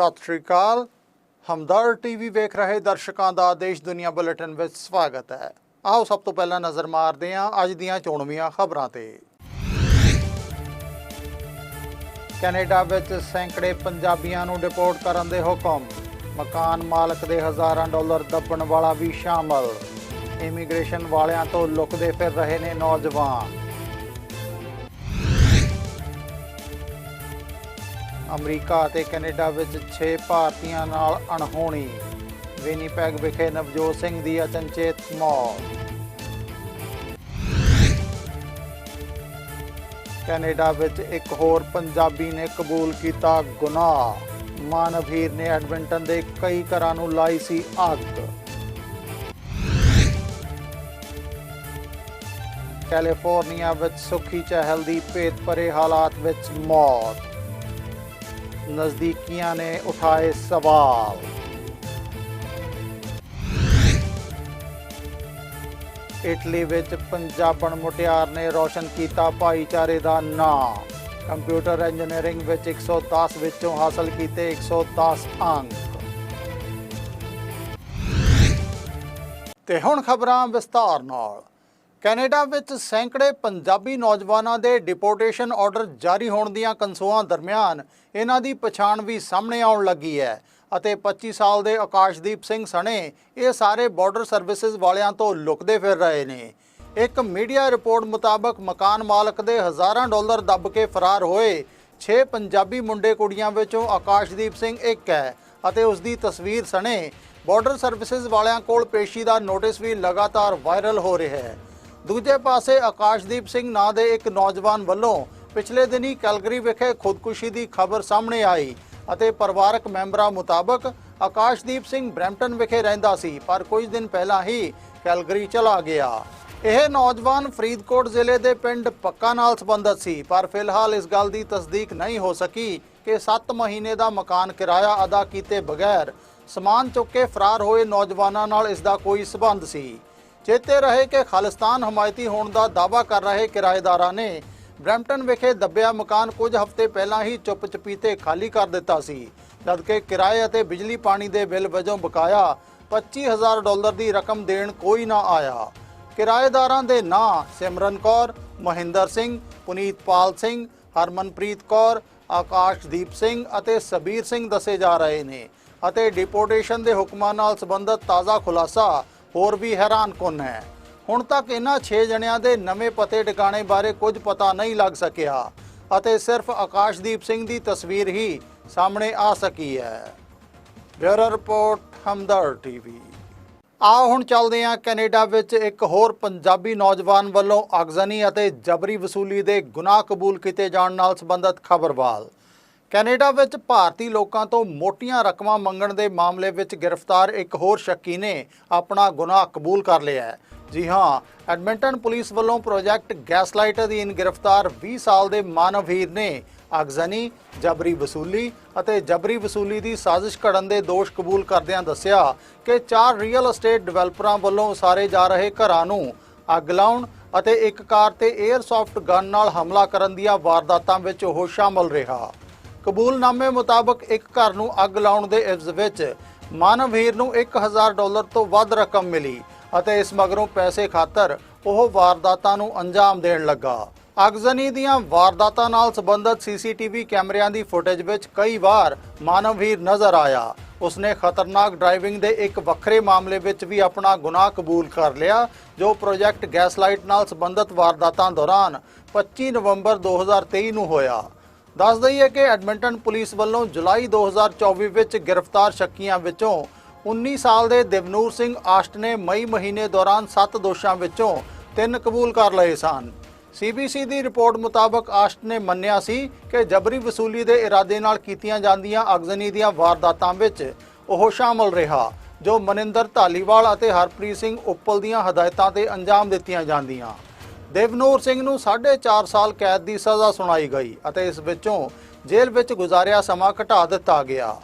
ਸਤਿ ਸ਼੍ਰੀ ਅਕਾਲ। ਹਮਦਰ ਟੀਵੀ ਵੇਖ ਰਹੇ ਦਰਸ਼ਕਾਂ ਦਾ ਦੇਸ਼ ਦੁਨੀਆ ਬੁਲੇਟਿਨ ਵਿੱਚ ਸਵਾਗਤ ਹੈ। ਆਓ ਸਭ ਤੋਂ ਪਹਿਲਾਂ ਨਜ਼ਰ ਮਾਰਦੇ ਹਾਂ ਅੱਜ ਦੀਆਂ ਚੋਣਵੀਆਂ ਖਬਰਾਂ ਤੇ। ਕੈਨੇਡਾ ਵਿੱਚ ਸੈਂਕੜੇ ਪੰਜਾਬੀਆਂ ਨੂੰ ਡਿਪੋਰਟ ਕਰਨ ਦੇ ਹੁਕਮ। ਮਕਾਨ ਮਾਲਕ ਦੇ ਹਜ਼ਾਰਾਂ ਡਾਲਰ ਦੱਬਣ ਵਾਲਾ ਵੀ ਸ਼ਾਮਲ। ਇਮੀਗ੍ਰੇਸ਼ਨ ਵਾਲਿਆਂ ਤੋਂ ਲੁਕਦੇ ਫਿਰ ਰਹੇ ਨੇ ਨੌਜਵਾਨ। ਅਮਰੀਕਾ ਅਤੇ ਕੈਨੇਡਾ ਵਿੱਚ 6 ਭਾਰਤੀਆਂ ਨਾਲ ਅਣਹੋਣੀ। ਵਿਨੀਪੈਗ ਵਿਖੇ ਨਵਜੋਤ ਸਿੰਘ ਦੀ ਅਚਨਚੇਤ ਮੌਤ। ਕੈਨੇਡਾ ਵਿੱਚ ਇੱਕ ਹੋਰ ਪੰਜਾਬੀ ਨੇ ਕਬੂਲ ਕੀਤਾ ਗੁਨਾਹ। ਮਾਨਵੀਰ ਨੇ ਐਡਮਿੰਟਨ ਦੇ ਕਈ ਘਰਾਂ ਨੂੰ ਲਾਈ ਸੀ ਅੱਗ। ਕੈਲੀਫੋਰਨੀਆ ਵਿੱਚ ਸੁਖੀ ਚਹਿਲ ਦੀ ਭੇਤ ਭਰੇ ਹਾਲਾਤ ਵਿੱਚ ਮੌਤ। ਨਜ਼ਦੀਕੀਆਂ ਨੇ ਉਠਾਏ ਸਵਾਲ। ਇਟਲੀ ਵਿੱਚ ਪੰਜਾਬਣ ਮੁਟਿਆਰ ਨੇ ਰੌਸ਼ਨ ਕੀਤਾ ਭਾਈਚਾਰੇ ਦਾ ਨਾਂ। ਕੰਪਿਊਟਰ ਇੰਜੀਨੀਅਰਿੰਗ ਵਿੱਚ 110 ਵਿੱਚੋਂ ਹਾਸਲ ਕੀਤੇ 110 ਅੰਕ। ਤੇ ਹੁਣ ਖਬਰਾਂ ਵਿਸਤਾਰ ਨਾਲ। ਕੈਨੇਡਾ ਵਿੱਚ ਸੈਂਕੜੇ ਪੰਜਾਬੀ ਨੌਜਵਾਨਾਂ ਦੇ ਡਿਪੋਰਟੇਸ਼ਨ ਆਰਡਰ ਜਾਰੀ ਹੋਣ ਦੀਆਂ ਕੰਸੋਆਂ ਦਰਮਿਆਨ ਇਹਨਾਂ ਦੀ ਪਛਾਣ ਵੀ ਸਾਹਮਣੇ ਆਉਣ ਲੱਗੀ ਹੈ ਅਤੇ 25 ਸਾਲ ਦੇ ਆਕਾਸ਼ਦੀਪ ਸਿੰਘ ਸਣੇ ਇਹ ਸਾਰੇ ਬਾਰਡਰ ਸਰਵਿਸਿਜ਼ ਵਾਲਿਆਂ ਤੋਂ ਲੁਕਦੇ ਫਿਰ ਰਹੇ ਨੇ। ਇੱਕ ਮੀਡੀਆ ਰਿਪੋਰਟ ਮੁਤਾਬਕ ਮਕਾਨ ਮਾਲਕ ਦੇ ਹਜ਼ਾਰਾਂ ਡਾਲਰ ਦੱਬ ਕੇ ਫਰਾਰ ਹੋਏ 6 ਪੰਜਾਬੀ ਮੁੰਡੇ ਕੁੜੀਆਂ ਵਿੱਚੋਂ ਆਕਾਸ਼ਦੀਪ ਸਿੰਘ ਇੱਕ ਹੈ ਅਤੇ ਉਸ ਦੀ ਤਸਵੀਰ ਸਣੇ ਬਾਰਡਰ ਸਰਵਿਸਿਜ਼ ਵਾਲਿਆਂ ਕੋਲ ਪੇਸ਼ੀ ਦਾ ਨੋਟਿਸ ਵੀ ਲਗਾਤਾਰ ਵਾਇਰਲ ਹੋ ਰਿਹਾ ਹੈ। ਦੂਜੇ ਪਾਸੇ ਆਕਾਸ਼ਦੀਪ ਸਿੰਘ ਨਾਂ ਦੇ ਇੱਕ ਨੌਜਵਾਨ ਵੱਲੋਂ ਪਿਛਲੇ ਦਿਨੀ ਕੈਲਗਰੀ ਵਿਖੇ ਖੁਦਕੁਸ਼ੀ ਦੀ ਖਬਰ ਸਾਹਮਣੇ ਆਈ ਅਤੇ ਪਰਿਵਾਰਕ ਮੈਂਬਰਾਂ ਮੁਤਾਬਕ ਆਕਾਸ਼ਦੀਪ ਸਿੰਘ ਬ੍ਰੈਂਪਟਨ ਵਿਖੇ ਰਹਿੰਦਾ ਸੀ, ਪਰ ਕੁਝ ਦਿਨ ਪਹਿਲਾਂ ਹੀ ਕੈਲਗਰੀ ਚਲਾ ਗਿਆ। ਇਹ ਨੌਜਵਾਨ ਫਰੀਦਕੋਟ ਜ਼ਿਲ੍ਹੇ ਦੇ ਪਿੰਡ ਪੱਕਾ ਨਾਲ ਸੰਬੰਧਿਤ ਸੀ, ਪਰ ਫਿਲਹਾਲ ਇਸ ਗੱਲ ਦੀ ਤਸਦੀਕ ਨਹੀਂ ਹੋ ਸਕੀ ਕਿ 7 ਮਹੀਨੇ ਦਾ ਮਕਾਨ ਕਿਰਾਇਆ ਅਦਾ ਕੀਤੇ ਬਗੈਰ ਸਮਾਨ ਚੁੱਕ ਕੇ ਫਰਾਰ ਹੋਏ ਨੌਜਵਾਨਾਂ ਨਾਲ ਇਸ ਦਾ ਕੋਈ ਸਬੰਧ ਸੀ। ਚੇਤੇ ਰਹੇ ਕਿ ਖਾਲਿਸਤਾਨ ਹਮਾਇਤੀ ਹੋਣ ਦਾ ਦਾਅਵਾ ਕਰ ਰਹੇ ਕਿਰਾਏਦਾਰਾਂ ਨੇ ਬ੍ਰੈਂਪਟਨ ਵਿਖੇ ਦੱਬਿਆ ਮਕਾਨ ਕੁਝ ਹਫ਼ਤੇ ਪਹਿਲਾਂ ਹੀ ਚੁੱਪ ਚਪੀਤੇ ਖਾਲੀ ਕਰ ਦਿੱਤਾ ਸੀ, ਜਦਕਿ ਕਿਰਾਏ ਅਤੇ ਬਿਜਲੀ ਪਾਣੀ ਦੇ ਬਿੱਲ ਵਜੋਂ ਬਕਾਇਆ 25000 ਡਾਲਰ ਦੀ ਰਕਮ ਦੇਣ ਕੋਈ ਨਾ ਆਇਆ। ਕਿਰਾਏਦਾਰਾਂ ਦੇ ਨਾਂ ਸਿਮਰਨ ਕੌਰ, ਮਹਿੰਦਰ ਸਿੰਘ, ਪੁਨੀਤਪਾਲ ਸਿੰਘ, ਹਰਮਨਪ੍ਰੀਤ ਕੌਰ, ਆਕਾਸ਼ਦੀਪ ਸਿੰਘ ਅਤੇ ਸਬੀਰ ਸਿੰਘ ਦੱਸੇ ਜਾ ਰਹੇ ਨੇ ਅਤੇ ਡਿਪੋਰਟੇਸ਼ਨ ਦੇ ਹੁਕਮਾਂ ਨਾਲ ਸੰਬੰਧਿਤ ਤਾਜ਼ਾ ਖੁਲਾਸਾ ਹੋਰ ਵੀ ਹੈਰਾਨ ਹੈਰਾਨਕੁਨ ਹੈ? ਹੁਣ ਤੱਕ ਇਹਨਾਂ 6 ਜਣਿਆਂ ਦੇ ਨਵੇਂ ਪਤੇ ਟਿਕਾਣੇ ਬਾਰੇ ਕੁਝ ਪਤਾ ਨਹੀਂ ਲੱਗ ਸਕਿਆ ਅਤੇ ਸਿਰਫ ਆਕਾਸ਼ਦੀਪ ਸਿੰਘ ਦੀ ਤਸਵੀਰ ਹੀ ਸਾਹਮਣੇ ਆ ਸਕੀ ਹੈ। Bureau report Hamdard TV. ਆਓ ਹੁਣ ਚੱਲਦੇ ਹਾਂ ਕੈਨੇਡਾ ਵਿੱਚ ਇੱਕ ਹੋਰ ਪੰਜਾਬੀ ਨੌਜਵਾਨ ਵੱਲੋਂ ਅਗਜ਼ਨੀ ਅਤੇ ਜਬਰੀ ਵਸੂਲੀ ਦੇ ਗੁਨਾਹ ਕਬੂਲ ਕੀਤੇ ਜਾਣ ਨਾਲ ਸੰਬੰਧਿਤ ਖਬਰਵਾਲ। ਕੈਨੇਡਾ ਵਿੱਚ ਭਾਰਤੀ ਲੋਕਾਂ ਤੋਂ ਮੋਟੀਆਂ ਰਕਮਾਂ ਮੰਗਣ ਦੇ ਮਾਮਲੇ ਵਿੱਚ ਗ੍ਰਿਫਤਾਰ ਇੱਕ ਹੋਰ ਸ਼ੱਕੀ ਨੇ ਆਪਣਾ ਗੁਨਾਹ ਕਬੂਲ ਕਰ ਲਿਆ ਹੈ। ਜੀ ਹਾਂ, ਐਡਮਿੰਟਨ ਪੁਲਿਸ ਵੱਲੋਂ ਪ੍ਰੋਜੈਕਟ ਗੈਸਲਾਈਟ ਅਧੀਨ ਗ੍ਰਿਫਤਾਰ 20 ਸਾਲ ਦੇ ਮਾਨਵਹੀਰ ਨੇ ਅਗਜ਼ਨੀ ਜਬਰੀ ਵਸੂਲੀ ਅਤੇ ਜਬਰੀ ਵਸੂਲੀ ਦੀ ਸਾਜ਼ਿਸ਼ ਘੜਨ ਦੇ ਦੋਸ਼ ਕਬੂਲ ਕਰਦਿਆਂ ਦੱਸਿਆ ਕਿ ਚਾਰ ਰੀਅਲ ਅਸਟੇਟ ਡਿਵੈਲਪਰਾਂ ਵੱਲੋਂ ਉਸਾਰੇ ਜਾ ਰਹੇ ਘਰਾਂ ਨੂੰ ਅੱਗ ਲਾਉਣ ਅਤੇ ਇੱਕ ਕਾਰ ਤੇ 에ਅਰਸੌਫਟ ਗਨ ਨਾਲ ਹਮਲਾ ਕਰਨ ਦੀਆਂ ਵਾਰਦਾਤਾਂ ਵਿੱਚ ਉਹ ਸ਼ਾਮਲ ਰਿਹਾ। ਕਬੂਲਨਾਮੇ ਮੁਤਾਬਕ ਇੱਕ ਘਰ ਨੂੰ ਅੱਗ ਲਾਉਣ ਦੇ ਇਵਜ਼ ਵਿੱਚ ਮਾਨਵਹੀਰ ਨੂੰ 1000 ਡਾਲਰ ਤੋਂ ਵੱਧ ਰਕਮ ਮਿਲੀ ਅਤੇ ਇਸ ਮਗਰੋਂ ਪੈਸੇ ਖਾਤਰ ਉਹ ਵਾਰਦਾਤਾਂ ਨੂੰ ਅੰਜਾਮ ਦੇਣ ਲੱਗਾ। ਅਗਜ਼ਨੀ ਦੀਆਂ ਵਾਰਦਾਤਾਂ ਨਾਲ ਸੰਬੰਧਿਤ ਸੀਸੀਟੀਵੀ ਕੈਮਰਿਆਂ ਦੀ ਫੁਟੇਜ ਵਿੱਚ ਕਈ ਵਾਰ ਮਾਨਵਹੀਰ ਨਜ਼ਰ ਆਇਆ। ਉਸਨੇ ਖਤਰਨਾਕ ਡਰਾਈਵਿੰਗ ਦੇ ਇੱਕ ਵੱਖਰੇ ਮਾਮਲੇ ਵਿੱਚ ਵੀ ਆਪਣਾ ਗੁਨਾਹ ਕਬੂਲ ਕਰ ਲਿਆ, ਜੋ ਪ੍ਰੋਜੈਕਟ ਗੈਸਲਾਈਟ ਨਾਲ ਸੰਬੰਧਿਤ ਵਾਰਦਾਤਾਂ ਦੌਰਾਨ 25 ਨਵੰਬਰ 2023 ਨੂੰ ਹੋਇਆ। ਦੱਸ ਦਈਏ ਕਿ ਐਡਮਿੰਟਨ ਪੁਲਿਸ ਵੱਲੋਂ ਜੁਲਾਈ 2024 ਵਿੱਚ ਗ੍ਰਿਫਤਾਰ ਸ਼ੱਕੀਆਂ ਵਿੱਚੋਂ 19 ਸਾਲ ਦੇ ਦਿਵਨੂਰ ਸਿੰਘ ਆਸ਼ਟ ਨੇ ਮਈ ਮਹੀਨੇ ਦੌਰਾਨ 7 ਦੋਸ਼ਾਂ ਵਿੱਚੋਂ 3 ਕਬੂਲ ਕਰ ਲਏ ਸਨ। ਸੀਬੀਸੀ ਦੀ ਰਿਪੋਰਟ ਮੁਤਾਬਕ ਆਸ਼ਟ ਨੇ ਮੰਨਿਆ ਸੀ ਕਿ ਜਬਰੀ ਵਸੂਲੀ ਦੇ ਇਰਾਦੇ ਨਾਲ ਕੀਤੀਆਂ ਜਾਂਦੀਆਂ ਅਗਜ਼ਨੀ ਦੀਆਂ ਵਾਰਦਾਤਾਂ ਵਿੱਚ ਉਹ ਸ਼ਾਮਲ ਰਿਹਾ, ਜੋ ਮਨਿੰਦਰ ਧਾਲੀਵਾਲ ਅਤੇ ਹਰਪ੍ਰੀਤ ਸਿੰਘ ਉੱਪਲ ਦੀਆਂ ਹਦਾਇਤਾਂ ਤੇ ਅੰਜਾਮ ਦਿੱਤੀਆਂ ਜਾਂਦੀਆਂ। ਦੇਵਨੂਰ ਸਿੰਘ ਨੂੰ 4.5 ਸਾਲ ਕੈਦ ਦੀ ਸਜ਼ਾ ਸੁਣਾਈ ਗਈ ਅਤੇ ਇਸ ਵਿੱਚੋਂ ਜੇਲ੍ਹ ਵਿੱਚ ਗੁਜ਼ਾਰਿਆ ਸਮਾਂ ਘਟਾ ਦਿੱਤਾ ਗਿਆ।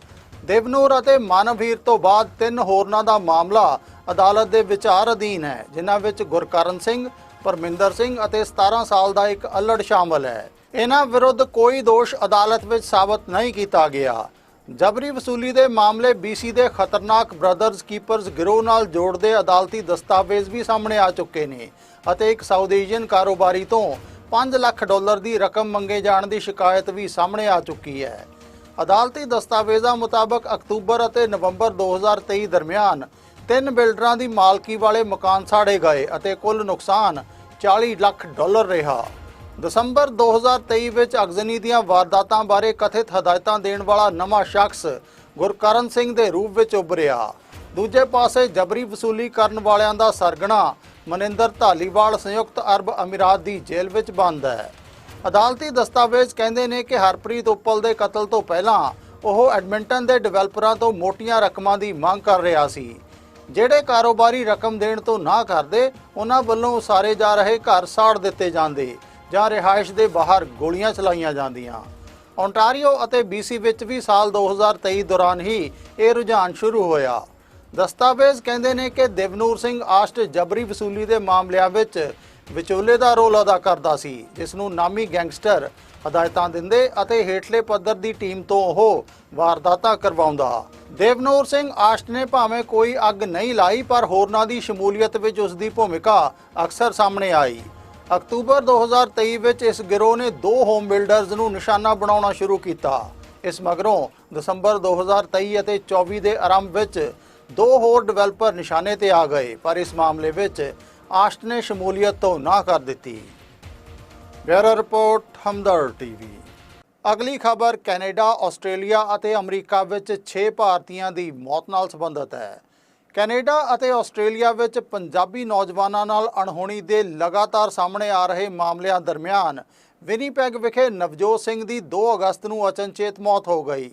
ਦੇਵਨੂਰ ਅਤੇ ਮਾਨਵਹੀਰ ਤੋਂ ਬਾਅਦ ਤਿੰਨ ਹੋਰਨਾਂ ਦਾ ਮਾਮਲਾ ਅਦਾਲਤ ਦੇ ਵਿਚਾਰ ਅਧੀਨ ਹੈ, ਜਿਨ੍ਹਾਂ ਵਿੱਚ ਗੁਰਕਰਨ ਸਿੰਘ, ਪਰਮਿੰਦਰ ਸਿੰਘ ਅਤੇ 17 ਸਾਲ ਦਾ ਇੱਕ ਅਲੜ ਸ਼ਾਮਲ ਹੈ। ਇਹਨਾਂ ਵਿਰੁੱਧ ਕੋਈ ਦੋਸ਼ ਅਦਾਲਤ ਵਿੱਚ ਸਾਬਤ ਨਹੀਂ ਕੀਤਾ ਗਿਆ। ਜਬਰੀ ਵਸੂਲੀ ਦੇ ਮਾਮਲੇ BC ਦੇ ਖਤਰਨਾਕ ਬ੍ਰਦਰਜ਼ ਕੀਪਰਜ਼ ਗਿਰੋਹ ਨਾਲ ਜੋੜਦੇ ਅਦਾਲਤੀ ਦਸਤਾਵੇਜ਼ ਵੀ ਸਾਹਮਣੇ ਆ ਚੁੱਕੇ ਨੇ ਅਤੇ ਇੱਕ ਸਾਊਥ ਏਸ਼ੀਅਨ ਕਾਰੋਬਾਰੀ ਤੋਂ 5 ਲੱਖ ਡਾਲਰ ਦੀ ਰਕਮ ਮੰਗੇ ਜਾਣ ਦੀ ਸ਼ਿਕਾਇਤ ਵੀ ਸਾਹਮਣੇ ਆ ਚੁੱਕੀ ਹੈ। ਅਦਾਲਤੀ ਦਸਤਾਵੇਜ਼ਾਂ ਮੁਤਾਬਕ ਅਕਤੂਬਰ ਅਤੇ ਨਵੰਬਰ 2023 ਦਰਮਿਆਨ ਤਿੰਨ ਬਿਲਡਰਾਂ ਦੀ ਮਾਲਕੀ ਵਾਲੇ ਮਕਾਨ ਸਾੜੇ ਗਏ ਅਤੇ ਕੁੱਲ ਨੁਕਸਾਨ 40 ਲੱਖ ਡਾਲਰ ਰਿਹਾ। ਦਸੰਬਰ 2023 ਵਿੱਚ ਅਗਜ਼ਨੀ ਦੀਆਂ ਵਾਰਦਾਤਾਂ ਬਾਰੇ ਕਥਿਤ ਹਦਾਇਤਾਂ ਦੇਣ ਵਾਲਾ ਨਵਾਂ ਸ਼ਖਸ ਗੁਰਕਰਨ ਸਿੰਘ ਦੇ ਰੂਪ ਵਿੱਚ ਉੱਭਰਿਆ। ਦੂਜੇ ਪਾਸੇ ਜਬਰੀ ਵਸੂਲੀ ਕਰਨ ਵਾਲਿਆਂ ਦਾ ਸਰਗਣਾ ਮਨਿੰਦਰ ਧਾਲੀਵਾਲ ਸੰਯੁਕਤ ਅਰਬ ਅਮੀਰਾਤ ਦੀ ਜੇਲ੍ਹ ਵਿੱਚ ਬੰਦ ਹੈ। ਅਦਾਲਤੀ ਦਸਤਾਵੇਜ਼ ਕਹਿੰਦੇ ਨੇ ਕਿ ਹਰਪ੍ਰੀਤ ਉੱਪਲ ਦੇ ਕਤਲ ਤੋਂ ਪਹਿਲਾਂ ਉਹ ਐਡਮਿੰਟਨ ਦੇ ਡਿਵੈਲਪਰਾਂ ਤੋਂ ਮੋਟੀਆਂ ਰਕਮਾਂ ਦੀ ਮੰਗ ਕਰ ਰਿਹਾ ਸੀ। ਜਿਹੜੇ ਕਾਰੋਬਾਰੀ ਰਕਮ ਦੇਣ ਤੋਂ ਨਾ ਕਰਦੇ, ਉਹਨਾਂ ਵੱਲੋਂ ਉਸਾਰੇ ਜਾ ਰਹੇ ਘਰ ਸਾੜ ਦਿੱਤੇ ਜਾਂਦੇ। ਜਾਂ ਰਿਹਾਇਸ਼ ਦੇ ਬਾਹਰ ਗੋਲੀਆਂ ਚਲਾਈਆਂ ਜਾਂਦੀਆਂ। ਓਨਟਾਰੀਓ ਅਤੇ BC ਵਿੱਚ ਵੀ ਸਾਲ 2023 ਦੌਰਾਨ ਹੀ ਇਹ ਰੁਝਾਨ ਸ਼ੁਰੂ ਹੋਇਆ। ਦਸਤਾਵੇਜ਼ ਕਹਿੰਦੇ ਨੇ ਕਿ ਦੇਵਨੂਰ ਸਿੰਘ ਆਸ਼ਟ ਜਬਰੀ ਵਸੂਲੀ ਦੇ ਮਾਮਲਿਆਂ ਵਿੱਚ ਵਿਚੋਲੇ ਦਾ ਰੋਲ ਅਦਾ ਕਰਦਾ ਸੀ, ਜਿਸ ਨੂੰ ਨਾਮੀ ਗੈਂਗਸਟਰ ਹਦਾਇਤਾਂ ਦਿੰਦੇ ਅਤੇ ਹੇਠਲੇ ਪੱਧਰ ਦੀ ਟੀਮ ਤੋਂ ਉਹ ਵਾਰਦਾਤਾਂ ਕਰਵਾਉਂਦਾ। ਦੇਵਨੂਰ ਸਿੰਘ ਆਸ਼ਟ ਨੇ ਭਾਵੇਂ ਕੋਈ ਅੱਗ ਨਹੀਂ ਲਾਈ, ਪਰ ਹੋਰਨਾਂ ਦੀ ਸ਼ਮੂਲੀਅਤ ਵਿੱਚ ਉਸ ਦੀ ਭੂਮਿਕਾ ਅਕਸਰ ਸਾਹਮਣੇ ਆਈ। ਅਕਤੂਬਰ 2023 ਵਿੱਚ ਇਸ ਗਿਰੋਹ ਨੇ ਦੋ ਹੋਮ ਬਿਲਡਰਜ਼ ਨੂੰ ਨਿਸ਼ਾਨਾ ਬਣਾਉਣਾ ਸ਼ੁਰੂ ਕੀਤਾ। ਇਸ ਮਗਰੋਂ ਦਸੰਬਰ 2023 ਅਤੇ 24 ਦੇ ਆਰੰਭ ਵਿੱਚ ਦੋ ਹੋਰ ਡਿਵੈਲਪਰ ਨਿਸ਼ਾਨੇ ਤੇ ਆ ਗਏ, ਪਰ ਇਸ ਮਾਮਲੇ ਵਿੱਚ ਆਸ਼ਟ ਨੇ ਸ਼ਮੂਲੀਅਤ ਤੋਂ ਨਾ ਕਰ ਦਿੱਤੀ। Bureau report Hamdard TV. ਅਗਲੀ ਖਬਰ ਕੈਨੇਡਾ, ਆਸਟ੍ਰੇਲੀਆ ਅਤੇ ਅਮਰੀਕਾ ਵਿੱਚ 6 ਭਾਰਤੀਆਂ ਦੀ ਮੌਤ ਨਾਲ ਸੰਬੰਧਿਤ ਹੈ। ਕੈਨੇਡਾ ਅਤੇ ਆਸਟ੍ਰੇਲੀਆ ਵਿੱਚ ਪੰਜਾਬੀ ਨੌਜਵਾਨਾਂ ਨਾਲ ਅਣਹੋਣੀ ਦੇ ਲਗਾਤਾਰ ਸਾਹਮਣੇ ਆ ਰਹੇ ਮਾਮਲਿਆਂ ਦਰਮਿਆਨ, ਵਿਨੀਪੈਗ ਵਿਖੇ ਨਵਜੋਤ ਸਿੰਘ ਦੀ 2 ਅਗਸਤ ਨੂੰ ਅਚਨਚੇਤ ਮੌਤ ਹੋ ਗਈ।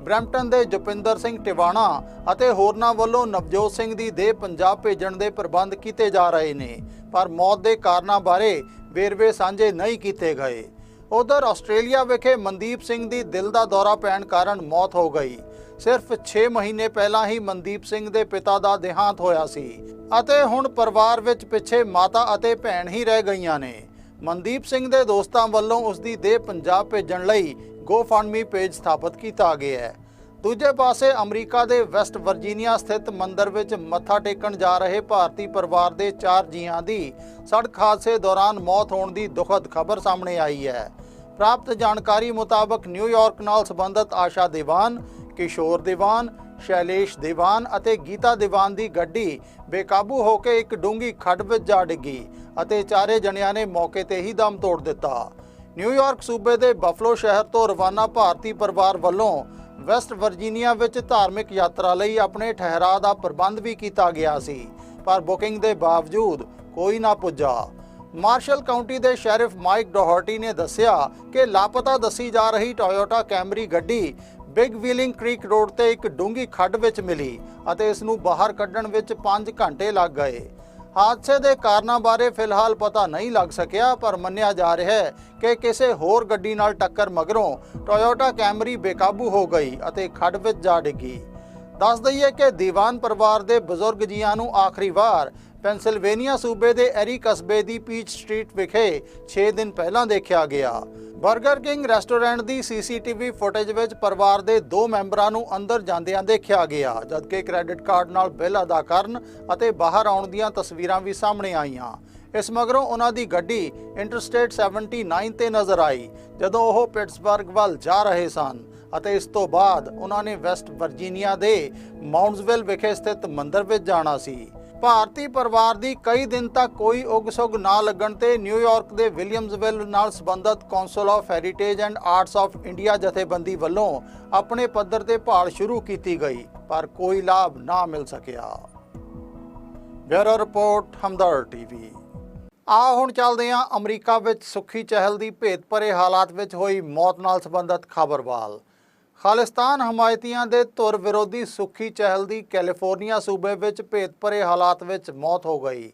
ਬ੍ਰੈਂਪਟਨ ਦੇ ਜੁਪਿੰਦਰ ਸਿੰਘ ਟਿਵਾਣਾ ਅਤੇ ਹੋਰਨਾਂ ਵੱਲੋਂ ਨਵਜੋਤ ਸਿੰਘ ਦੀ ਦੇਹ ਪੰਜਾਬ ਭੇਜਣ ਦੇ ਪ੍ਰਬੰਧ ਕੀਤੇ ਜਾ ਰਹੇ ਨੇ, ਪਰ ਮੌਤ ਦੇ ਕਾਰਨਾਂ ਬਾਰੇ ਵੇਰਵੇ ਸਾਂਝੇ ਨਹੀਂ ਕੀਤੇ ਗਏ। ਉਧਰ ਆਸਟ੍ਰੇਲੀਆ ਵਿਖੇ ਮਨਦੀਪ ਸਿੰਘ ਦੀ ਦਿਲ ਦਾ ਦੌਰਾ ਪੈਣ ਕਾਰਨ ਮੌਤ ਹੋ ਗਈ। ਸਿਰਫ 6 ਮਹੀਨੇ ਪਹਿਲਾਂ ਹੀ ਮਨਦੀਪ ਸਿੰਘ ਦੇ ਪਿਤਾ ਦਾ ਦੇਹਾਂਤ ਹੋਇਆ ਸੀ ਅਤੇ ਹੁਣ ਪਰਿਵਾਰ ਵਿੱਚ ਪਿੱਛੇ ਮਾਤਾ ਅਤੇ ਭੈਣ ਹੀ ਰਹਿ ਗਈਆਂ ਨੇ। ਮਨਦੀਪ ਸਿੰਘ ਦੇ ਦੋਸਤਾਂ ਵੱਲੋਂ ਉਸ ਦੀ ਦੇਹ ਪੰਜਾਬ ਭੇਜਣ ਲਈ ਗੋਫੰਡਮੀ ਪੇਜ ਸਥਾਪਿਤ ਕੀਤਾ ਗਿਆ ਹੈ। ਦੂਜੇ ਪਾਸੇ ਅਮਰੀਕਾ ਦੇ ਵੈਸਟ ਵਰਜੀਨੀਆ ਸਥਿਤ ਮੰਦਰ ਵਿੱਚ ਮੱਥਾ ਟੇਕਣ ਜਾ ਰਹੇ ਭਾਰਤੀ ਪਰਿਵਾਰ ਦੇ 4 ਜੀਆਂ ਦੀ ਸੜਕ ਹਾਦਸੇ ਦੌਰਾਨ ਮੌਤ ਹੋਣ ਦੀ ਦੁਖਦ ਖਬਰ ਸਾਹਮਣੇ ਆਈ ਹੈ। ਪ੍ਰਾਪਤ ਜਾਣਕਾਰੀ ਮੁਤਾਬਕ ਨਿਊਯਾਰਕ ਨਾਲ ਸੰਬੰਧਿਤ ਆਸ਼ਾ ਦੇਵਾਨ, ਕਿਸ਼ੋਰ ਦੇਵਾਨ, ਸ਼ੈਲੇਸ਼ ਦੇਵਾਨ ਅਤੇ ਗੀਤਾ ਦੇਵਾਨ ਦੀ ਗੱਡੀ ਬੇਕਾਬੂ ਹੋ ਕੇ ਇੱਕ ਡੂੰਗੀ ਖੱਡ ਵਿੱਚ ਜਾ ਡਿੱਗੀ ਅਤੇ ਚਾਰੇ ਜਣਿਆਂ ਨੇ ਮੌਕੇ ਤੇ ਹੀ ਦਮ ਤੋੜ ਦਿੱਤਾ। ਨਿਊਯਾਰਕ ਸੂਬੇ ਦੇ ਬਫਲੋ ਸ਼ਹਿਰ ਤੋਂ ਰਵਾਨਾ ਭਾਰਤੀ ਪਰਿਵਾਰ ਵੱਲੋਂ ਵੈਸਟ ਵਰਜੀਨੀਆ ਵਿੱਚ ਧਾਰਮਿਕ ਯਾਤਰਾ ਲਈ ਆਪਣੇ ਠਹਿਰਾਅ ਦਾ ਪ੍ਰਬੰਧ ਵੀ ਕੀਤਾ ਗਿਆ ਸੀ, ਪਰ ਬੁਕਿੰਗ ਦੇ ਬਾਵਜੂਦ ਕੋਈ ਨਾ ਪੁੱਜਾ। ਮਾਰਸ਼ਲ ਕਾਉਂਟੀ ਦੇ ਸ਼ੈਰਿਫ ਮਾਈਕ ਡੋਹਰਟੀ ਨੇ ਦੱਸਿਆ ਕਿ ਲਾਪਤਾ ਦੱਸੀ ਜਾ ਰਹੀ ਟੋਯੋਟਾ ਕੈਮਰੀ ਗੱਡੀ ਬਿਗ ਵੀਲਿੰਗ ਕ੍ਰੀਕ ਰੋਡ ਤੇ ਇੱਕ ਡੂੰਗੀ ਖੱਡ ਵਿੱਚ ਮਿਲੀ ਅਤੇ ਇਸ ਨੂੰ ਬਾਹਰ ਕੱਢਣ ਵਿੱਚ 5 ਘੰਟੇ ਲੱਗ ਗਏ। ਹਾਦਸੇ ਦੇ ਕਾਰਨਾਂ ਬਾਰੇ ਫਿਲਹਾਲ ਪਤਾ ਨਹੀਂ ਲੱਗ ਸਕਿਆ, ਪਰ ਮੰਨਿਆ ਜਾ ਰਿਹਾ ਹੈ ਕਿ ਕਿਸੇ ਹੋਰ ਗੱਡੀ ਨਾਲ ਟੱਕਰ ਮਗਰੋਂ ਟੋਯੋਟਾ ਕੈਮਰੀ ਬੇਕਾਬੂ ਹੋ ਗਈ ਅਤੇ ਖੱਡ ਵਿੱਚ ਜਾ ਡਿੱਗੀ। ਦੱਸ ਦਈਏ ਕਿ ਦੀਵਾਨ ਪਰਿਵਾਰ ਦੇ ਬਜ਼ੁਰਗ ਜੀਆਂ ਨੂੰ ਆਖਰੀ ਵਾਰ ਪੈਂਸਿਲਵੇਨੀਆ ਸੂਬੇ ਦੇ ਐਰੀ ਕਸਬੇ ਦੀ ਪੀਚ ਸਟਰੀਟ ਵਿਖੇ 6 ਦਿਨ ਪਹਿਲਾਂ ਦੇਖਿਆ ਗਿਆ। 버ਗਰ ਕਿੰਗ ਰੈਸਟੋਰੈਂਟ ਦੀ ਸੀਸੀਟੀਵੀ ਫੁਟੇਜ ਵਿੱਚ ਪਰਿਵਾਰ ਦੇ ਦੋ ਮੈਂਬਰਾਂ ਨੂੰ ਅੰਦਰ ਜਾਂਦਿਆਂ ਦੇਖਿਆ ਗਿਆ, ਜਦਕਿ ਕ੍ਰੈਡਿਟ ਕਾਰਡ ਨਾਲ ਬਿੱਲ ਅਦਾ ਕਰਨ ਅਤੇ ਬਾਹਰ ਆਉਣ ਦੀਆਂ ਤਸਵੀਰਾਂ ਵੀ ਸਾਹਮਣੇ ਆਈਆਂ। ਇਸ ਮਗਰੋਂ ਉਹਨਾਂ ਦੀ ਗੱਡੀ ਇੰਟਰਸਟੇਟ 79 ਤੇ ਨਜ਼ਰ ਆਈ, ਜਦੋਂ ਉਹ ਪਿਟਸਬਰਗ ਵੱਲ ਜਾ ਰਹੇ ਸਨ ਅਤੇ ਇਸ ਤੋਂ ਬਾਅਦ ਉਹਨਾਂ ਨੇ ਵੈਸਟ ਵਰਜੀਨੀਆ ਦੇ ਮਾਉਂਟਸਵਿਲ ਵਿਖੇ ਸਥਿਤ ਮੰਦਰ ਵਿੱਚ ਜਾਣਾ ਸੀ। ਭਾਰਤੀ ਪਰਿਵਾਰ ਦੀ ਕਈ ਦਿਨ ਤੱਕ ਕੋਈ ਉਗ-ਸੁਗ ਨਾ ਲੱਗਣ ਤੇ ਨਿਊਯਾਰਕ ਦੇ ਵਿਲੀਅਮਸਵਿਲ ਨਾਲ ਸੰਬੰਧਿਤ council of heritage and arts of India ਜਥੇਬੰਦੀ ਵੱਲੋਂ ਆਪਣੇ ਪੱਧਰ ਤੇ ਭਾਲ ਸ਼ੁਰੂ ਕੀਤੀ ਗਈ, ਪਰ ਕੋਈ ਲਾਭ ਨਾ ਮਿਲ ਸਕਿਆ। Bureau report Hamdard TV. ਆ ਹੁਣ ਚੱਲਦੇ ਹਾਂ ਅਮਰੀਕਾ ਵਿੱਚ ਸੁੱਖੀ ਚਹਿਲ ਦੀ ਭੇਤ ਭਰੇ ਹਾਲਾਤ ਵਿੱਚ ਹੋਈ ਮੌਤ ਨਾਲ ਸੰਬੰਧਿਤ ਖਬਰ ਵੱਲ ਖਾਲਿਸਤਾਨ ਹਮਾਇਤੀਆਂ ਦੇ ਧੁਰ ਵਿਰੋਧੀ ਸੁੱਖੀ ਚਹਿਲ ਦੀ ਕੈਲੀਫੋਰਨੀਆ ਸੂਬੇ ਵਿੱਚ ਭੇਤਭਰੇ ਹਾਲਾਤ ਵਿੱਚ ਮੌਤ ਹੋ ਗਈ।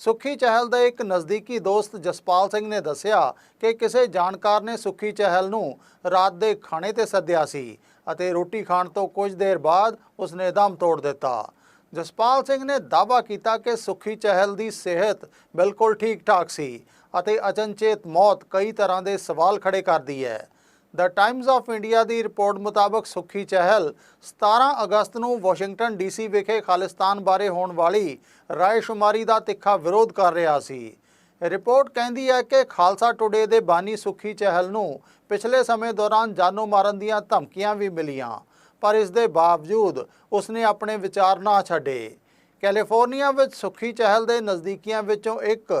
ਸੁੱਖੀ ਚਹਿਲ ਦਾ ਇੱਕ ਨਜ਼ਦੀਕੀ ਦੋਸਤ ਜਸਪਾਲ ਸਿੰਘ ਨੇ ਦੱਸਿਆ ਕਿ ਕਿਸੇ ਜਾਣਕਾਰ ਨੇ ਸੁੱਖੀ ਚਹਿਲ ਨੂੰ ਰਾਤ ਦੇ ਖਾਣੇ ਤੇ ਸੱਦਿਆ ਸੀ ਅਤੇ ਰੋਟੀ ਖਾਣ ਤੋਂ ਕੁਝ ਦੇਰ ਬਾਅਦ ਉਸਨੇ ਦਮ ਤੋੜ ਦਿੱਤਾ। ਜਸਪਾਲ ਸਿੰਘ ਨੇ ਦਾਅਵਾ ਕੀਤਾ ਕਿ ਸੁੱਖੀ ਚਹਿਲ ਦੀ ਸਿਹਤ ਬਿਲਕੁਲ ਠੀਕ ਠਾਕ ਸੀ ਅਤੇ ਅਚਨਚੇਤ ਮੌਤ ਕਈ ਤਰ੍ਹਾਂ ਦੇ ਸਵਾਲ ਖੜੇ ਕਰਦੀ ਹੈ। ਦ ਟਾਈਮਜ਼ ਆਫ ਇੰਡੀਆ ਦੀ ਰਿਪੋਰਟ ਮੁਤਾਬਕ ਸੁਖੀ ਚਹਿਲ 17 ਅਗਸਤ ਨੂੰ ਵਾਸ਼ਿੰਗਟਨ ਡੀਸੀ ਵਿਖੇ ਖਾਲਿਸਤਾਨ ਬਾਰੇ ਹੋਣ ਵਾਲੀ ਰਾਏਸ਼ੁਮਾਰੀ ਦਾ ਤਿੱਖਾ ਵਿਰੋਧ ਕਰ ਰਿਹਾ ਸੀ। ਰਿਪੋਰਟ ਕਹਿੰਦੀ ਹੈ ਕਿ ਖਾਲਸਾ ਟੁਡੇ ਦੇ ਬਾਨੀ ਸੁਖੀ ਚਹਿਲ ਨੂੰ ਪਿਛਲੇ ਸਮੇਂ ਦੌਰਾਨ ਜਾਨੋਂ ਮਾਰਨ ਦੀਆਂ ਧਮਕੀਆਂ ਵੀ ਮਿਲੀਆਂ, ਪਰ ਇਸ ਦੇ ਬਾਵਜੂਦ ਉਸਨੇ ਆਪਣੇ ਵਿਚਾਰ ਨਾ ਛੱਡੇ। ਕੈਲੀਫੋਰਨੀਆ ਵਿੱਚ ਸੁਖੀ ਚਹਿਲ ਦੇ ਨਜ਼ਦੀਕੀਆਂ ਵਿੱਚੋਂ ਇੱਕ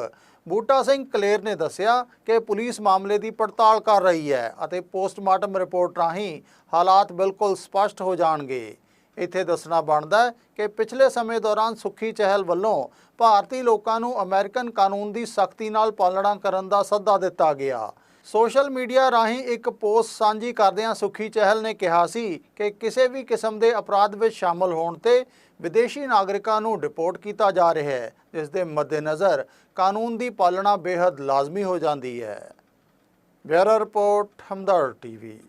ਬੂਟਾ ਸਿੰਘ ਕਲੇਰ ਨੇ ਦੱਸਿਆ ਕਿ ਪੁਲਿਸ ਮਾਮਲੇ ਦੀ ਪੜਤਾਲ ਕਰ ਰਹੀ ਹੈ ਅਤੇ ਪੋਸਟਮਾਰਟਮ ਰਿਪੋਰਟ ਰਾਹੀਂ ਹਾਲਾਤ ਬਿਲਕੁਲ ਸਪਸ਼ਟ ਹੋ ਜਾਣਗੇ। ਇੱਥੇ ਦੱਸਣਾ ਬਣਦਾ ਹੈ ਕਿ ਪਿਛਲੇ ਸਮੇਂ ਦੌਰਾਨ ਸੁਖੀ ਚਹਿਲ ਵੱਲੋਂ ਭਾਰਤੀ ਲੋਕਾਂ ਨੂੰ ਅਮਰੀਕਨ ਕਾਨੂੰਨ ਦੀ ਸਖਤੀ ਨਾਲ ਪਾਲਣਾ ਕਰਨ ਦਾ ਸੱਦਾ ਦਿੱਤਾ ਗਿਆ। ਸੋਸ਼ਲ ਮੀਡੀਆ ਰਾਹੀਂ ਇੱਕ ਪੋਸਟ ਸਾਂਝੀ ਕਰਦਿਆਂ ਸੁਖੀ ਚਹਿਲ ਨੇ ਕਿਹਾ ਸੀ ਕਿ ਕਿਸੇ ਵੀ ਕਿਸਮ ਦੇ ਅਪਰਾਧ ਵਿੱਚ ਸ਼ਾਮਲ ਹੋਣ ਤੇ ਵਿਦੇਸ਼ੀ ਨਾਗਰਿਕਾਂ ਨੂੰ ਡਿਪੋਰਟ ਕੀਤਾ ਜਾ ਰਿਹਾ ਹੈ, ਜਿਸ ਦੇ ਮੱਦੇਨਜ਼ਰ ਕਾਨੂੰਨ ਦੀ ਪਾਲਣਾ ਬੇहद ਲਾਜ਼ਮੀ ਹੋ ਜਾਂਦੀ ਹੈ। Bureau report Hamdard TV.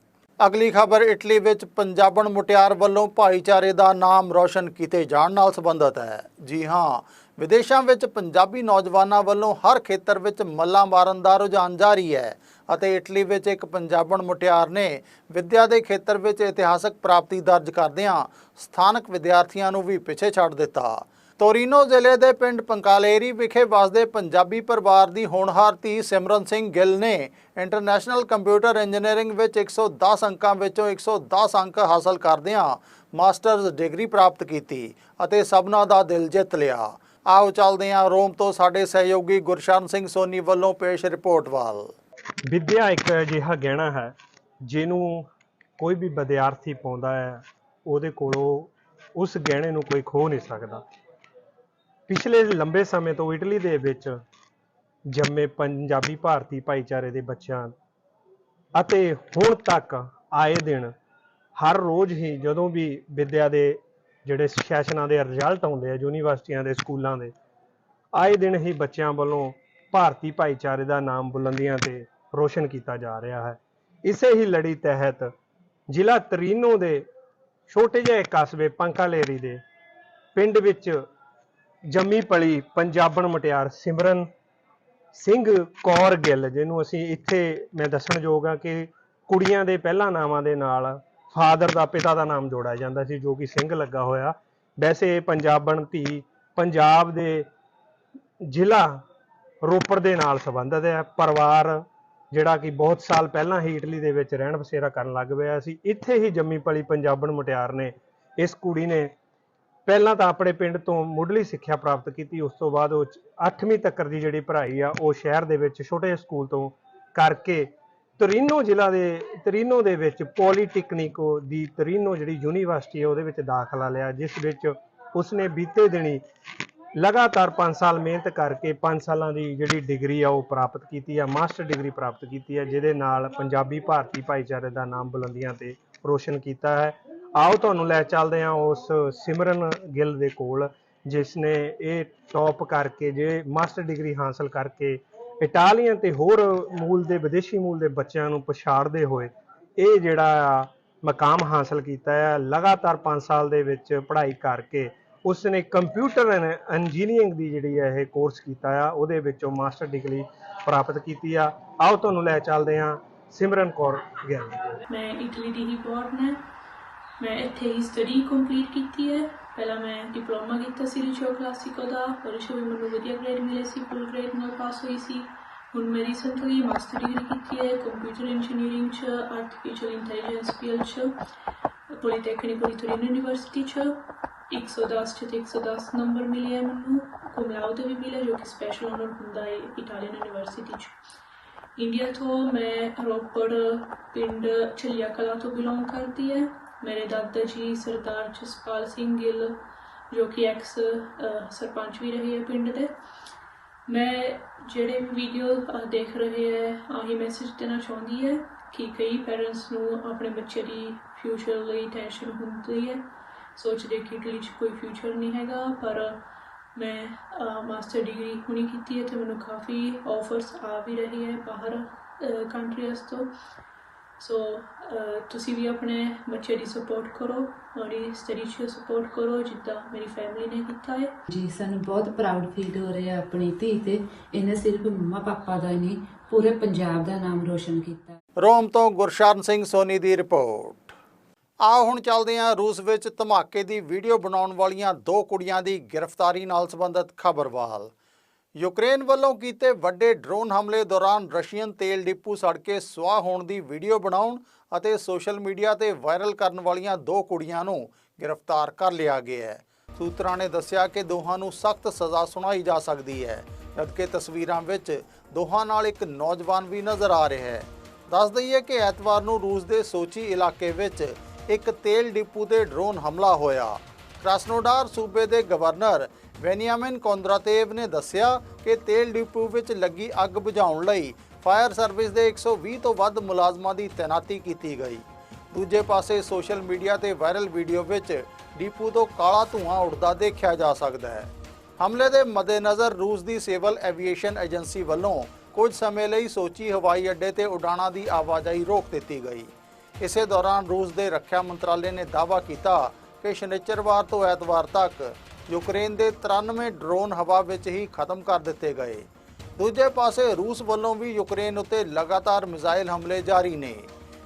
ਅਗਲੀ ਖਬਰ, ਇਟਲੀ ਵਿੱਚ ਪੰਜਾਬਣ ਮੁਟਿਆਰ ਵੱਲੋਂ ਭਾਈਚਾਰੇ ਦਾ ਨਾਮ ਰੌਸ਼ਨ ਕੀਤੇ ਜਾਣ ਨਾਲ ਸੰਬੰਧਿਤ ਹੈ। ਜੀ ਹਾਂ ਵਿਦੇਸ਼ਾਂ ਵਿੱਚ ਪੰਜਾਬੀ ਨੌਜਵਾਨਾਂ ਵੱਲੋਂ ਹਰ ਖੇਤਰ ਵਿੱਚ ਮੱਲਾਂ ਮਾਰਨ ਦਾ ਰੁਝਾਨ ਜਾਰੀ ਹੈ ਅਤੇ ਇਟਲੀ ਵਿੱਚ ਇੱਕ ਪੰਜਾਬਣ ਮੁਟਿਆਰ ਨੇ ਵਿੱਦਿਆ ਦੇ ਖੇਤਰ ਵਿੱਚ ਇਤਿਹਾਸਕ ਪ੍ਰਾਪਤੀ ਦਰਜ ਕਰਦਿਆਂ ਸਥਾਨਕ ਵਿਦਿਆਰਥੀਆਂ ਨੂੰ ਵੀ ਪਿੱਛੇ ਛੱਡ ਦਿੱਤਾ। ਤੋਰੀਨੋ ਜ਼ਿਲ੍ਹੇ ਦੇ ਪਿੰਡ ਪੰਕਾਲੇਰੀ ਵਿਖੇ ਵਸਦੇ ਪੰਜਾਬੀ ਪਰਿਵਾਰ ਦੀ ਹੋਣਹਾਰ ਧੀ ਸਿਮਰਨ ਸਿੰਘ ਗਿੱਲ ਨੇ ਇੰਟਰਨੈਸ਼ਨਲ ਕੰਪਿਊਟਰ ਇੰਜੀਨੀਅਰਿੰਗ ਵਿੱਚ 110 ਅੰਕਾਂ ਵਿੱਚੋਂ 110 ਅੰਕ ਹਾਸਲ ਕਰਦਿਆਂ ਮਾਸਟਰਜ਼ ਡਿਗਰੀ ਪ੍ਰਾਪਤ ਕੀਤੀ ਅਤੇ ਸਭਨਾਂ ਦਾ ਦਿਲ ਜਿੱਤ ਲਿਆ। ਆਓ ਚੱਲਦੇ ਹਾਂ ਰੋਮ ਤੋਂ ਸਾਡੇ ਸਹਿਯੋਗੀ ਗੁਰਸ਼ਰਨ ਸਿੰਘ ਸੋਨੀ ਵੱਲੋਂ ਪੇਸ਼ ਰਿਪੋਰਟ ਵੱਲ। ਵਿੱਦਿਆ ਇੱਕ ਅਜਿਹਾ ਗਹਿਣਾ ਹੈ, ਜਿਹਨੂੰ ਕੋਈ ਵੀ ਵਿਦਿਆਰਥੀ ਪਾਉਂਦਾ ਹੈ, ਉਹਦੇ ਕੋਲੋਂ ਉਸ ਗਹਿਣੇ ਨੂੰ ਕੋਈ ਖੋ ਨਹੀਂ ਸਕਦਾ। ਪਿਛਲੇ ਲੰਬੇ ਸਮੇਂ ਤੋਂ ਇਟਲੀ ਦੇ ਵਿੱਚ ਜੰਮੇ ਪੰਜਾਬੀ ਭਾਰਤੀ ਭਾਈਚਾਰੇ ਦੇ ਬੱਚਿਆਂ ਅਤੇ ਹੁਣ ਤੱਕ ਆਏ ਦਿਨ ਹਰ ਰੋਜ਼ ਹੀ ਜਦੋਂ ਵੀ ਵਿੱਦਿਆ ਦੇ ਜਿਹੜੇ ਸੈਸ਼ਨਾਂ ਦੇ ਰਿਜ਼ਲਟ ਆਉਂਦੇ ਆ, ਯੂਨੀਵਰਸਿਟੀਆਂ ਦੇ, ਸਕੂਲਾਂ ਦੇ, ਆਏ ਦਿਨ ਹੀ ਬੱਚਿਆਂ ਵੱਲੋਂ ਭਾਰਤੀ ਭਾਈਚਾਰੇ ਦਾ ਨਾਮ ਬੁਲੰਦੀਆਂ ਤੇ ਰੋਸ਼ਨ ਕੀਤਾ ਜਾ ਰਿਹਾ ਹੈ। ਇਸੇ ਹੀ ਲੜੀ ਤਹਿਤ ਜ਼ਿਲ੍ਹਾ ਤਰੀਨੋ ਦੇ ਛੋਟੇ ਜਿਹੇ ਕਸਬੇ ਪੰਕਾਲੇਰੀ ਦੇ ਪਿੰਡ ਵਿੱਚ ਜੰਮੀ ਪਲੀ ਪੰਜਾਬਣ ਮੁਟਿਆਰ ਸਿਮਰਨ ਸਿੰਘ ਕੌਰ ਗਿੱਲ, ਜਿਹਨੂੰ ਅਸੀਂ ਇੱਥੇ ਮੈਂ ਦੱਸਣਯੋਗ ਹਾਂ ਕਿ ਕੁੜੀਆਂ ਦੇ ਪਹਿਲਾ ਨਾਵਾਂ ਦੇ ਨਾਲ ਫਾਦਰ ਦਾ ਪਿਤਾ ਦਾ ਨਾਮ ਜੋੜਿਆ ਜਾਂਦਾ ਸੀ, ਜੋ ਕਿ ਸਿੰਘ ਲੱਗਾ ਹੋਇਆ। ਵੈਸੇ ਪੰਜਾਬਣ ਧੀ ਪੰਜਾਬ ਦੇ ਜ਼ਿਲ੍ਹਾ ਰੋਪੜ ਦੇ ਨਾਲ ਸੰਬੰਧਿਤ ਹੈ। ਪਰਿਵਾਰ ਜਿਹੜਾ ਕਿ ਬਹੁਤ ਸਾਲ ਪਹਿਲਾਂ ਹੀ ਇਟਲੀ ਦੇ ਵਿੱਚ ਰਹਿਣ ਬਸੇਰਾ ਕਰਨ ਲੱਗ ਪਿਆ ਸੀ। ਇੱਥੇ ਹੀ ਜੰਮੀ ਪਲੀ ਪੰਜਾਬਣ ਮੁਟਿਆਰ ਨੇ, ਇਸ ਕੁੜੀ ਨੇ ਪਹਿਲਾਂ ਤਾਂ ਆਪਣੇ ਪਿੰਡ ਤੋਂ ਮੁੱਢਲੀ ਸਿੱਖਿਆ ਪ੍ਰਾਪਤ ਕੀਤੀ, ਉਸ ਤੋਂ ਬਾਅਦ ਉਹ 8ਵੀਂ ਤੱਕ ਦੀ ਜਿਹੜੀ ਪੜ੍ਹਾਈ ਆ, ਉਹ ਸ਼ਹਿਰ ਦੇ ਵਿੱਚ ਛੋਟੇ ਸਕੂਲ ਤੋਂ ਕਰਕੇ ਤਰੀਨੋ ਜ਼ਿਲ੍ਹਾ ਦੇ, ਤਰੀਨੋ ਦੇ ਵਿੱਚ ਪੋਲੀਟੈਕਨਿਕੋ ਦੀ ਤਰੀਨੋ ਜਿਹੜੀ ਯੂਨੀਵਰਸਿਟੀ ਹੈ, ਉਹਦੇ ਵਿੱਚ ਦਾਖਲਾ ਲਿਆ, ਜਿਸ ਵਿੱਚ ਉਸਨੇ ਬੀਤੇ ਦਿਨੀ ਲਗਾਤਾਰ 5 ਸਾਲ ਮਿਹਨਤ ਕਰਕੇ 5 ਸਾਲਾਂ ਦੀ ਜਿਹੜੀ ਡਿਗਰੀ ਆ, ਉਹ ਪ੍ਰਾਪਤ ਕੀਤੀ ਆ, ਮਾਸਟਰ ਡਿਗਰੀ ਪ੍ਰਾਪਤ ਕੀਤੀ ਹੈ ਜਿਹਦੇ ਨਾਲ ਪੰਜਾਬੀ ਭਾਰਤੀ ਭਾਈਚਾਰੇ ਦਾ ਨਾਮ ਬੁਲੰਦੀਆਂ ਤੇ ਰੋਸ਼ਨ ਕੀਤਾ ਹੈ। ਆਓ ਤੁਹਾਨੂੰ ਲੈ ਚੱਲਦੇ ਹਾਂ ਉਸ ਸਿਮਰਨ ਗਿੱਲ ਦੇ ਕੋਲ ਜਿਸ ਨੇ ਇਹ ਟੌਪ ਕਰਕੇ, ਜੇ ਮਾਸਟਰ ਡਿਗਰੀ ਹਾਸਲ ਕਰਕੇ ਇਟਾਲੀਅਨ ਤੇ ਹੋਰ ਮੂਲ ਦੇ, ਵਿਦੇਸ਼ੀ ਮੂਲ ਦੇ ਬੱਚਿਆਂ ਨੂੰ ਪਛਾੜਦੇ ਹੋਏ ਇਹ ਜਿਹੜਾ ਆ ਮਕਾਮ ਹਾਸਲ ਕੀਤਾ ਹੈ, ਲਗਾਤਾਰ 5 ਸਾਲ ਦੇ ਵਿੱਚ ਪੜ੍ਹਾਈ ਕਰਕੇ ਉਸ ਨੇ ਕੰਪਿਊਟਰ ਇੰਜੀਨੀਅਰਿੰਗ ਦੀ ਜਿਹੜੀ ਹੈ ਇਹ ਕੋਰਸ ਕੀਤਾ ਆ, ਉਹਦੇ ਵਿੱਚੋਂ ਮਾਸਟਰ ਡਿਗਰੀ ਪ੍ਰਾਪਤ ਕੀਤੀ ਆ। ਆਓ ਤੁਹਾਨੂੰ ਲੈ ਚੱਲਦੇ ਹਾਂ, ਸਿਮਰਨ ਕੌਰ ਗਿੱਲ ਮੈਂ ਇਟਲੀ ਦੀ ਹੀ ਬੋਰਨ ਮੈਂ ਇੱਥੇ ਹੀ ਸਟੱਡੀ ਕੰਪਲੀਟ ਕੀਤੀ ਹੈ। ਪਹਿਲਾਂ ਮੈਂ ਡਿਪਲੋਮਾ ਕੀਤਾ ਸੀ ਰਿਸ਼ੋ ਕਲਾਸਿਕੋ ਦਾ ਉਹਦੇ 'ਚ ਵੀ ਮੈਨੂੰ ਵਧੀਆ ਗ੍ਰੇਡ ਮਿਲੇ ਸੀ ਫੁੱਲ ਗ੍ਰੇਡ ਨਾਲ ਪਾਸ ਹੋਈ ਸੀ ਹੁਣ ਮੈਂ ਰੀਸੈਂਟਲੀ ਮਾਸਟਰ ਡਿਗਰੀ ਕੀਤੀ ਹੈ ਕੰਪਿਊਟਰ ਇੰਜੀਨੀਅਰਿੰਗ 'ਚ ਆਰਟੀਫੀਸ਼ੀਅਲ ਇੰਟੈਲੀਜੈਂਸ ਫੀਲਡ 'ਚ ਪੋਲੀਟੈਕਨਿਕ ਦੀ ਯੂਨੀਵਰਸਿਟੀ 'ਚ 110 'ਚ ਤੇ 110 ਨੰਬਰ ਮਿਲੇ ਹੈ ਮੈਨੂੰ cum laude ਵੀ ਮਿਲਿਆ ਜੋ ਕਿ ਸਪੈਸ਼ਲ ਆਨਰ ਹੁੰਦਾ ਹੈ ਇਟਾਲੀਅਨ ਯੂਨੀਵਰਸਿਟੀ 'ਚ ਇੰਡੀਆ ਤੋਂ ਮੈਂ ਰੋਪੜ ਪਿੰਡ ਛਲੀਆ ਕਲਾ ਤੋਂ ਬਿਲੋਂਗ ਕਰਦੀ ਹੈ ਮੇਰੇ ਦਾਦਾ ਜੀ ਸਰਦਾਰ ਜਸਪਾਲ ਸਿੰਘ ਗਿੱਲ, ਜੋ ਕਿ ਐਕਸ ਸਰਪੰਚ ਵੀ ਰਹੇ ਹੈ ਪਿੰਡ ਦੇ। ਮੈਂ ਜਿਹੜੇ ਵੀ ਵੀਡੀਓ ਦੇਖ ਰਹੇ ਹੈ, ਆਹੀ ਮੈਸੇਜ ਦੇਣਾ ਚਾਹੁੰਦੀ ਹੈ ਕਿ ਕਈ ਪੈਰੈਂਟਸ ਨੂੰ ਆਪਣੇ ਬੱਚੇ ਦੀ ਫਿਊਚਰ ਲਈ ਟੈਨਸ਼ਨ ਹੁੰਦੀ ਹੈ। ਸੋਚਦੇ ਕਿ ਇਟਲੀ 'ਚ ਕੋਈ ਫਿਊਚਰ ਨਹੀਂ ਹੈਗਾ, ਪਰ ਮੈਂ ਮਾਸਟਰ ਡਿਗਰੀ ਹੁਣੀ ਕੀਤੀ ਹੈ ਤੇ ਮੈਨੂੰ ਕਾਫੀ ਆਫਰਸ ਆ ਵੀ ਰਹੀ ਹੈ ਬਾਹਰ ਕੰਟਰੀਜ਼ ਤੋਂ। ਸੋ ਤੁਸੀਂ ਵੀ ਆਪਣੇ ਬੱਚੇ ਦੀ ਸਪੋਰਟ ਕਰੋ ਉਹਦੀ ਸਟੱਡੀ 'ਚ ਸਪੋਰਟ ਕਰੋ ਜਿੱਦਾਂ ਮੇਰੀ ਫੈਮਿਲੀ ਨੇ ਕੀਤਾ ਹੈ। ਜੀ ਸਾਨੂੰ ਬਹੁਤ ਪ੍ਰਾਊਡ ਫੀਲ ਹੋ ਰਿਹਾ ਆਪਣੀ ਧੀ ਤੇ। ਇਹਨੇ ਸਿਰਫ ਮੰਮਾ ਪਾਪਾ ਦਾ ਹੀ ਨਹੀਂ ਪੂਰੇ ਪੰਜਾਬ ਦਾ ਨਾਮ ਰੋਸ਼ਨ ਕੀਤਾ। ਰੋਮ ਤੋਂ ਗੁਰਸ਼ਰਨ ਸਿੰਘ ਸੋਨੀ ਦੀ ਰਿਪੋਰਟ। ਆ ਹੁਣ ਚੱਲਦੇ ਹਾਂ ਰੂਸ ਵਿੱਚ ਧਮਾਕੇ ਦੀ ਵੀਡੀਓ ਬਣਾਉਣ ਵਾਲੀਆਂ ਦੋ ਕੁੜੀਆਂ ਦੀ ਗ੍ਰਿਫਤਾਰੀ ਨਾਲ ਸੰਬੰਧਿਤ ਖਬਰਵਾਲ। ਯੂਕਰੇਨ ਵੱਲੋਂ ਕੀਤੇ ਵੱਡੇ ਡਰੋਨ ਹਮਲੇ ਦੌਰਾਨ ਰਸ਼ੀਅਨ ਤੇਲ ਡਿਪੂ ਸੜ ਕੇ ਸੁਆਹ ਹੋਣ ਦੀ ਵੀਡੀਓ ਬਣਾਉਣ ਅਤੇ ਸੋਸ਼ਲ ਮੀਡੀਆ ਤੇ ਵਾਇਰਲ ਕਰਨ ਵਾਲੀਆਂ ਦੋ ਕੁੜੀਆਂ ਨੂੰ ਗ੍ਰਿਫਤਾਰ ਕਰ ਲਿਆ ਗਿਆ ਹੈ। ਸੂਤਰਾਂ ਨੇ ਦੱਸਿਆ ਕਿ ਦੋਹਾਂ ਨੂੰ ਸਖਤ ਸਜ਼ਾ ਸੁਣਾਈ ਜਾ ਸਕਦੀ ਹੈ, ਜਦਕਿ ਤਸਵੀਰਾਂ ਵਿੱਚ ਦੋਹਾਂ ਨਾਲ ਇੱਕ ਨੌਜਵਾਨ ਵੀ ਨਜ਼ਰ ਆ ਰਿਹਾ ਹੈ। ਦੱਸ ਦਈਏ ਕਿ ਐਤਵਾਰ ਨੂੰ ਰੂਸ ਦੇ ਸੋਚੀ ਇਲਾਕੇ ਵਿੱਚ ਇੱਕ ਤੇਲ ਡਿਪੂ ਤੇ ਡਰੋਨ ਹਮਲਾ ਹੋਇਆ। ਕ੍ਰਾਸਨੋਡਾਰ ਸੂਬੇ ਦੇ ਗਵਰਨਰ ਵੈਨੀਆਮਿਨ ਕੋਂਦਰਾਤੇਵ ਨੇ ਦੱਸਿਆ ਕਿ ਤੇਲ ਡਿਪੂ ਵਿੱਚ ਲੱਗੀ ਅੱਗ ਬੁਝਾਉਣ ਲਈ ਫਾਇਰ ਸਰਵਿਸ ਦੇ 120 ਤੋਂ ਵੱਧ ਮੁਲਾਜ਼ਮਾਂ ਦੀ ਤੈਨਾਤੀ ਕੀਤੀ ਗਈ। ਦੂਜੇ ਪਾਸੇ ਸੋਸ਼ਲ ਮੀਡੀਆ ਤੇ ਵਾਇਰਲ ਵੀਡੀਓ ਵਿੱਚ ਡਿਪੂ ਤੋਂ ਕਾਲਾ ਧੂੰਆਂ ਉੱਡਦਾ ਦੇਖਿਆ ਜਾ ਸਕਦਾ ਹੈ। ਹਮਲੇ ਦੇ ਮੱਦੇਨਜ਼ਰ ਰੂਸ ਦੀ ਸਿਵਲ ਐਵੀਏਸ਼ਨ ਏਜੰਸੀ ਵੱਲੋਂ ਕੁਝ ਸਮੇਂ ਲਈ ਸੋਚੀ ਹਵਾਈ ਅੱਡੇ ਤੇ ਉਡਾਣਾਂ ਦੀ ਆਵਾਜਾਈ ਰੋਕ ਦਿੱਤੀ ਗਈ। ਇਸੇ ਦੌਰਾਨ ਰੂਸ ਦੇ ਰੱਖਿਆ ਮੰਤਰਾਲੇ ਨੇ ਦਾਅਵਾ ਕੀਤਾ ਕਿ ਸ਼ਨੀਚਰਵਾਰ ਤੋਂ ਐਤਵਾਰ ਤੱਕ ਯੂਕਰੇਨ ਦੇ 93 ਡਰੋਨ ਹਵਾ ਵਿੱਚ ਹੀ ਖਤਮ ਕਰ ਦਿੱਤੇ ਗਏ। ਦੂਜੇ ਪਾਸੇ ਰੂਸ ਵੱਲੋਂ ਵੀ ਯੂਕਰੇਨ ਉੱਤੇ ਲਗਾਤਾਰ ਮਿਜ਼ਾਈਲ ਹਮਲੇ ਜਾਰੀ ਨੇ।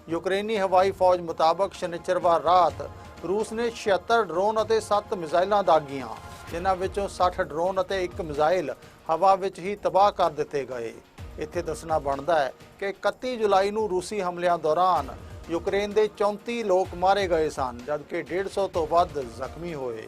ਯੂਕਰੇਨੀ ਹਵਾਈ ਫੌਜ ਮੁਤਾਬਕ ਸ਼ਨੀਚਰਵਾਰ ਰਾਤ ਰੂਸ ਨੇ 76 ਡਰੋਨ ਅਤੇ 7 ਮਿਜ਼ਾਈਲਾਂ ਦਾਗੀਆਂ, ਜਿਨ੍ਹਾਂ ਵਿੱਚੋਂ 60 ਡਰੋਨ ਅਤੇ ਇੱਕ ਮਿਜ਼ਾਈਲ ਹਵਾ ਵਿੱਚ ਹੀ ਤਬਾਹ ਕਰ ਦਿੱਤੇ ਗਏ। ਇੱਥੇ ਦੱਸਣਾ ਬਣਦਾ ਹੈ ਕਿ 31 ਜੁਲਾਈ ਨੂੰ ਰੂਸੀ ਹਮਲਿਆਂ ਦੌਰਾਨ ਯੂਕਰੇਨ ਦੇ 34 ਲੋਕ ਮਾਰੇ ਗਏ ਸਨ, ਜਦਕਿ 150 ਤੋਂ ਵੱਧ ਜ਼ਖਮੀ ਹੋਏ।